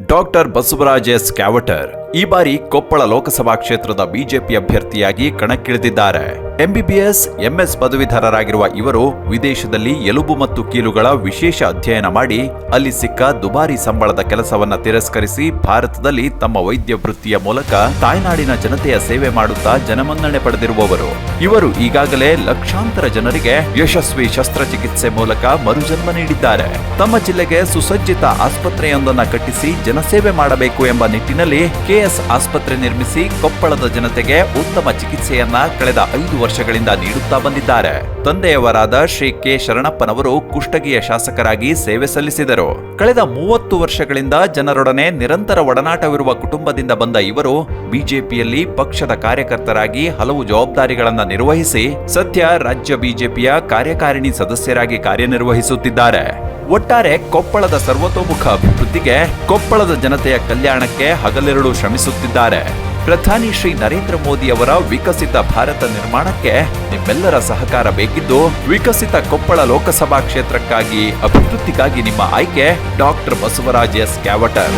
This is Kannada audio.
ಡಾಕ್ಟರ್ ಬಸವರಾಜ್ ಎಸ್ ಕ್ಯಾವಟರ್ ಈ ಬಾರಿ ಕೊಪ್ಪಳ ಲೋಕಸಭಾ ಕ್ಷೇತ್ರದ ಬಿಜೆಪಿ ಅಭ್ಯರ್ಥಿಯಾಗಿ ಕಣಕ್ಕಿಳಿದಿದ್ದಾರೆ. ಎಂಬಿಬಿಎಸ್ ಎಂಎಸ್ ಪದವೀಧರರಾಗಿರುವ ಇವರು ವಿದೇಶದಲ್ಲಿ ಎಲುಬು ಮತ್ತು ಕೀಲುಗಳ ವಿಶೇಷ ಅಧ್ಯಯನ ಮಾಡಿ ಅಲ್ಲಿ ಸಿಕ್ಕ ದುಬಾರಿ ಸಂಬಳದ ಕೆಲಸವನ್ನ ತಿರಸ್ಕರಿಸಿ ಭಾರತದಲ್ಲಿ ತಮ್ಮ ವೈದ್ಯ ವೃತ್ತಿಯ ಮೂಲಕ ತಾಯ್ನಾಡಿನ ಜನತೆಯ ಸೇವೆ ಮಾಡುತ್ತಾ ಜನಮನ್ನಣೆ ಪಡೆದಿರುವವರು. ಇವರು ಈಗಾಗಲೇ ಲಕ್ಷಾಂತರ ಜನರಿಗೆ ಯಶಸ್ವಿ ಶಸ್ತ್ರಚಿಕಿತ್ಸೆ ಮೂಲಕ ಮರುಜನ್ಮ ನೀಡಿದ್ದಾರೆ. ತಮ್ಮ ಜಿಲ್ಲೆಗೆ ಸುಸಜ್ಜಿತ ಆಸ್ಪತ್ರೆಯೊಂದನ್ನು ಕಟ್ಟಿಸಿ ಜನಸೇವೆ ಮಾಡಬೇಕು ಎಂಬ ನಿಟ್ಟಿನಲ್ಲಿ ಕೆಎಸ್ ಆಸ್ಪತ್ರೆ ನಿರ್ಮಿಸಿ ಕೊಪ್ಪಳದ ಜನತೆಗೆ ಉತ್ತಮ ಚಿಕಿತ್ಸೆಯನ್ನ ಕಳೆದ ಐದು ವರ್ಷಗಳಿಂದ ನೀಡುತ್ತಾ ಬಂದಿದ್ದಾರೆ. ತಂದೆಯವರಾದ ಶ್ರೀ ಕೆ ಶರಣಪ್ಪನವರು ಕುಷ್ಟಗಿಯ ಶಾಸಕರಾಗಿ ಸೇವೆ ಸಲ್ಲಿಸಿದರು. ಕಳೆದ ಮೂವತ್ತು ವರ್ಷಗಳಿಂದ ಜನರೊಡನೆ ನಿರಂತರ ಒಡನಾಟವಿರುವ ಕುಟುಂಬದಿಂದ ಬಂದ ಇವರು ಬಿಜೆಪಿಯಲ್ಲಿ ಪಕ್ಷದ ಕಾರ್ಯಕರ್ತರಾಗಿ ಹಲವು ಜವಾಬ್ದಾರಿಗಳನ್ನು ನಿರ್ವಹಿಸಿ ಸದ್ಯ ರಾಜ್ಯ ಬಿಜೆಪಿಯ ಕಾರ್ಯಕಾರಿಣಿ ಸದಸ್ಯರಾಗಿ ಕಾರ್ಯನಿರ್ವಹಿಸುತ್ತಿದ್ದಾರೆ. ಒಟ್ಟಾರೆ ಕೊಪ್ಪಳದ ಸರ್ವತೋಮುಖ ಅಭಿವೃದ್ಧಿಗೆ ಕೊಪ್ಪಳದ ಜನತೆಯ ಕಲ್ಯಾಣಕ್ಕೆ ಹಗಲಿರುಳು ಶ್ರಮಿಸುತ್ತಿದ್ದಾರೆ. ಪ್ರಧಾನಿ ಶ್ರೀ ನರೇಂದ್ರ ಮೋದಿ ಅವರ ವಿಕಸಿತ ಭಾರತ ನಿರ್ಮಾಣಕ್ಕೆ ನಿಮ್ಮೆಲ್ಲರ ಸಹಕಾರ ಬೇಕಿದ್ದು, ವಿಕಸಿತ ಕೊಪ್ಪಳ ಲೋಕಸಭಾ ಕ್ಷೇತ್ರಕ್ಕಾಗಿ ಅಭಿವೃದ್ಧಿಗಾಗಿ ನಿಮ್ಮ ಆಯ್ಕೆ ಡಾಕ್ಟರ್ ಬಸವರಾಜ್ ಎಸ್. ಕ್ಯಾವಟರ್.